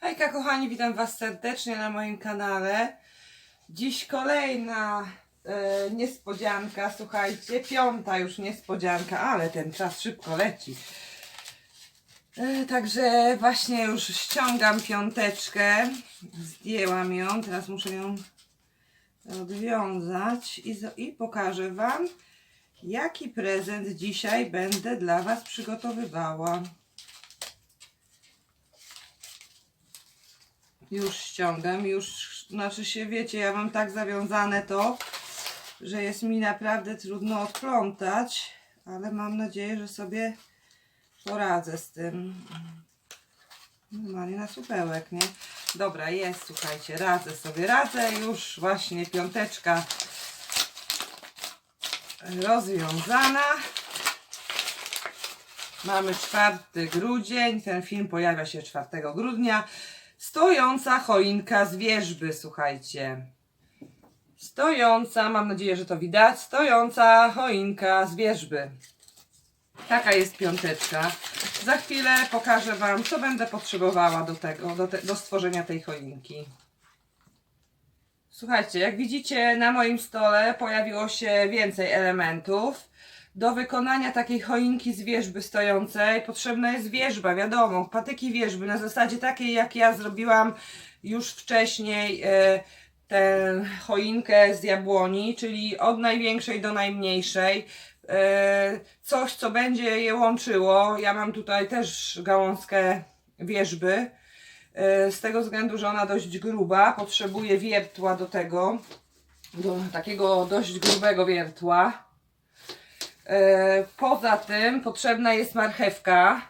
Hejka kochani, witam Was serdecznie na moim kanale. Dziś kolejna e, niespodzianka, słuchajcie, piąta już niespodzianka, ale ten czas szybko leci. E, także właśnie już ściągam piąteczkę, zdjęłam ją, teraz muszę ją odwiązać i, i pokażę Wam, jaki prezent dzisiaj będę dla Was przygotowywała. Już ściągam, już, znaczy się wiecie, ja mam tak zawiązane to, że jest mi naprawdę trudno odplątać, ale mam nadzieję, że sobie poradzę z tym. Normalnie na supełek, nie? Dobra, jest, słuchajcie, radzę sobie, radzę, już właśnie piąteczka rozwiązana. Mamy 4 grudzień, ten film pojawia się 4 grudnia. Stojąca choinka z wierzby, słuchajcie. Stojąca, mam nadzieję, że to widać, stojąca choinka z wierzby. Taka jest piąteczka. Za chwilę pokażę Wam, co będę potrzebowała do tego, do, te, do stworzenia tej choinki. Słuchajcie, jak widzicie na moim stole pojawiło się więcej elementów. Do wykonania takiej choinki z wierzby stojącej potrzebna jest wierzba, wiadomo, patyki wierzby na zasadzie takiej jak ja zrobiłam już wcześniej e, tę choinkę z jabłoni, czyli od największej do najmniejszej. E, coś, co będzie je łączyło. Ja mam tutaj też gałązkę wierzby. E, z tego względu, że ona dość gruba, potrzebuje wiertła do tego, do takiego dość grubego wiertła. E, Poza tym potrzebna jest marchewka.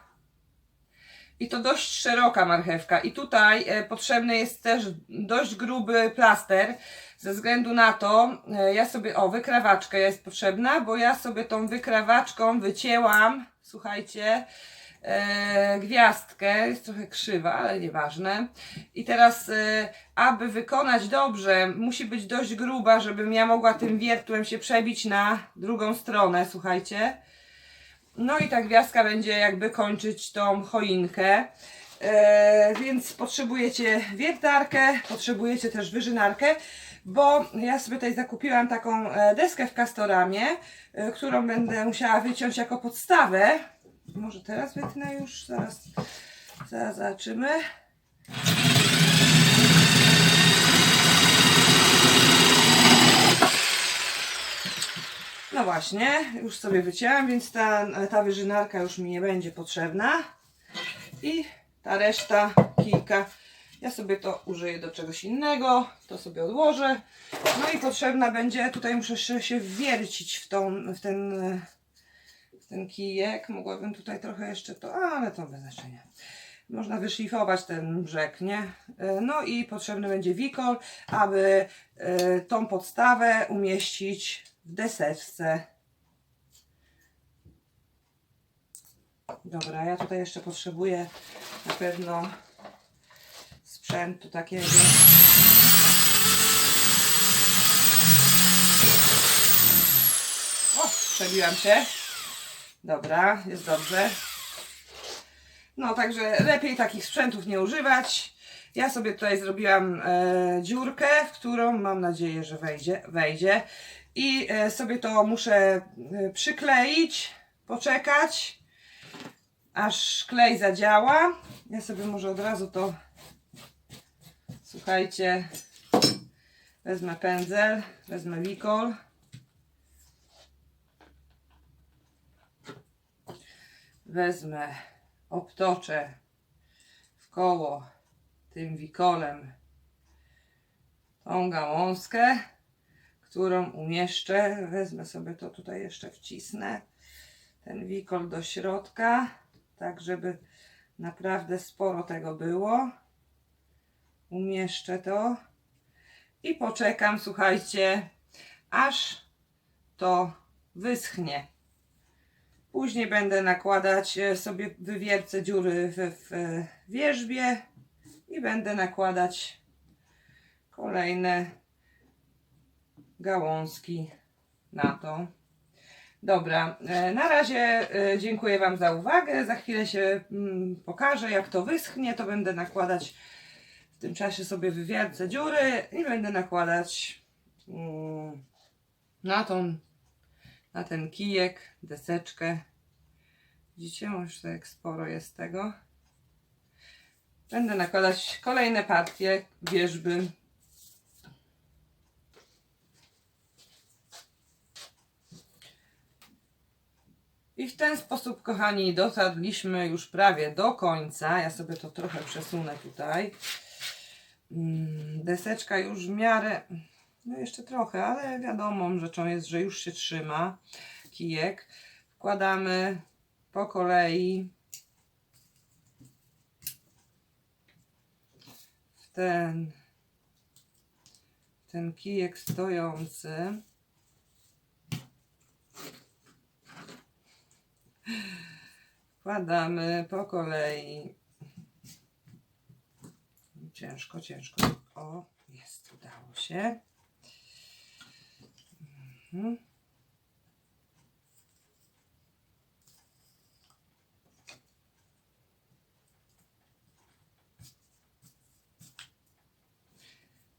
I to dość szeroka marchewka. I tutaj e, potrzebny jest też dość gruby plaster. Ze względu na to, e, ja sobie, o, wykrawaczka jest potrzebna, bo ja sobie tą wykrawaczką wycięłam, słuchajcie, e, gwiazdkę. Jest trochę krzywa, ale nieważne. I teraz, e, aby wykonać dobrze, musi być dość gruba, żebym ja mogła tym wiertłem się przebić na drugą stronę, słuchajcie. No i ta gwiazdka będzie jakby kończyć tą choinkę. E, więc potrzebujecie wiertarkę, potrzebujecie też wyżynarkę, bo ja sobie tutaj zakupiłam taką deskę w kastoramie, którą będę musiała wyciąć jako podstawę. Może teraz wytnę już, zaraz, zaraz zobaczymy. No właśnie, już sobie wycięłam, więc ta, ta wyżynarka już mi nie będzie potrzebna. I ta reszta, kilka, ja sobie to użyję do czegoś innego, to sobie odłożę. No i potrzebna będzie, tutaj muszę się- wwiercić w, tą, w, ten, ten kijek. Mogłabym tutaj trochę jeszcze to, ale to bez znaczenia. Można wyszlifować ten brzeg, nie? E, No i potrzebny będzie wikol, aby e, tą podstawę umieścić w deseczce. Dobra, ja tutaj jeszcze potrzebuję na pewno sprzętu takiego. O, przebiłam się. Dobra, jest dobrze. No, także lepiej takich sprzętów nie używać. Ja sobie tutaj zrobiłam e, dziurkę, w którą mam nadzieję, że wejdzie. wejdzie. I e, sobie to muszę e, przykleić, poczekać, aż klej zadziała. Ja sobie może od razu to, słuchajcie, wezmę pędzel, wezmę wikol. Wezmę, obtoczę w koło tym wikolem tą gałązkę, którą umieszczę. Wezmę sobie to tutaj jeszcze wcisnę. Ten wikol do środka, tak żeby naprawdę sporo tego było. Umieszczę to i poczekam, słuchajcie, aż to wyschnie. Później będę nakładać e, sobie, wywiercę dziury w, w e, wierzbie i będę nakładać kolejne gałązki na to. Dobra, e, na razie dziękuję Wam za uwagę. Za chwilę się mm, pokażę, jak to wyschnie. To będę nakładać w tym czasie sobie wywiadzę dziury i będę nakładać mm, na tą, na ten kijek, deseczkę. Widzicie, już tak sporo jest tego. Będę nakładać kolejne partie wierzby. I w ten sposób, kochani, dotarliśmy już prawie do końca. Ja sobie to trochę przesunę tutaj. Mm, Deseczka już w miarę, no jeszcze trochę, ale wiadomą rzeczą jest, że już się trzyma kijek. Wkładamy po kolei w ten, ten kijek stojący. Wkładamy po kolei. Ciężko, ciężko. O, jest, udało się.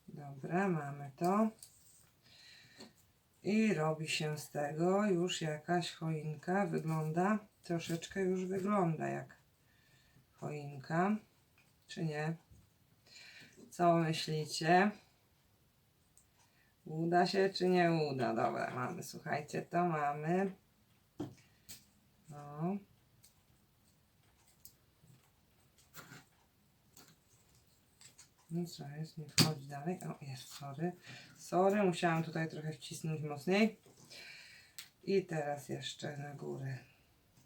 Dobra, mamy to. I robi się z tego już jakaś choinka. Wygląda, troszeczkę już wygląda jak choinka. Czy nie? Co myślicie? Uda się czy nie uda? Dobra, mamy, słuchajcie, to mamy. No. No co jest, nie wchodzi dalej. O, jest, sorry. Sorry, musiałam tutaj trochę wcisnąć mocniej. I teraz jeszcze na górę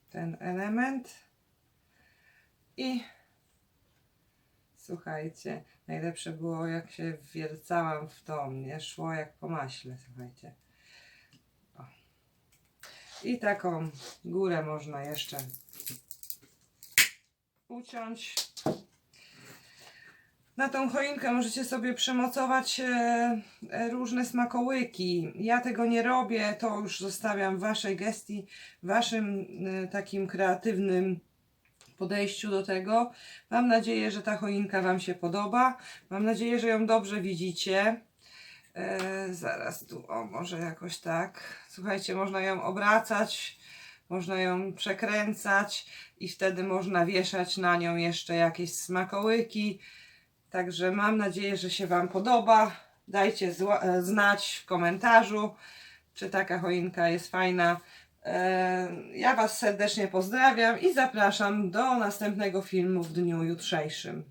ten element. I słuchajcie, najlepsze było jak się wwiercałam w to, nie szło jak po maśle, słuchajcie. O. I taką górę można jeszcze uciąć. Na tą choinkę możecie sobie przymocować e, e, różne smakołyki. Ja tego nie robię, to już zostawiam w waszej gestii, waszym e, takim kreatywnym podejściu do tego. Mam nadzieję, że ta choinka wam się podoba. Mam nadzieję, że ją dobrze widzicie. E, zaraz tu, o może jakoś tak. Słuchajcie, można ją obracać, można ją przekręcać i wtedy można wieszać na nią jeszcze jakieś smakołyki. Także mam nadzieję, że się Wam podoba. Dajcie e, znać w komentarzu, czy taka choinka jest fajna. Ja Was serdecznie pozdrawiam i zapraszam do następnego filmu w dniu jutrzejszym.